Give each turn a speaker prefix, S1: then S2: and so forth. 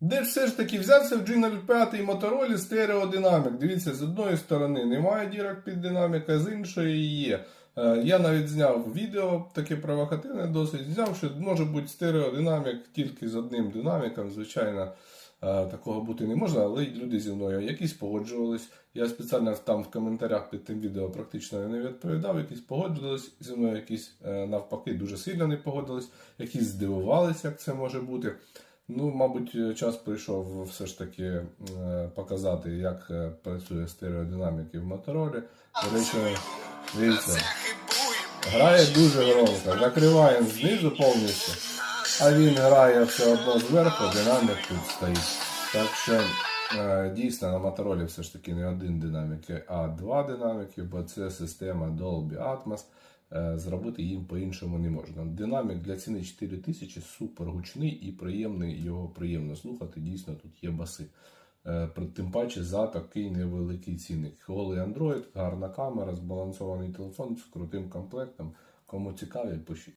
S1: Де все ж таки взявся в G05 Motorola стереодинамік. Дивіться, з одної сторони немає дірок під динаміка, з іншої є. Е, Я навіть зняв відео, таке провокативне досить. Зняв, що може бути стереодинамік тільки з одним динаміком. Звичайно, е, такого бути не можна, але люди зі мною якісь погоджувались. Я спеціально там в коментарях під тим відео практично не відповідав, якісь погоджувались зі мною, якісь е, навпаки дуже сильно не погодились, якісь здивувалися, як це може бути. Ну, мабуть, час прийшов все ж таки е, показати, як е, працює стереодинаміки в моторолі. Дивіться, грає дуже громко, закриваємо знизу повністю, а він грає все одно зверху, динамік тут стоїть. Так що е, дійсно на моторолі все ж таки не один динамік, а два динаміки, бо це система Dolby Atmos. Е, Зробити їм по-іншому не можна. Динамік для ціни 4000 супер гучний і приємний, його приємно слухати. Дійсно, тут є баси. Е, Тим паче за такий невеликий цінник. Голий Android, гарна камера, збалансований телефон з крутим комплектом. Кому цікаві, пишіть.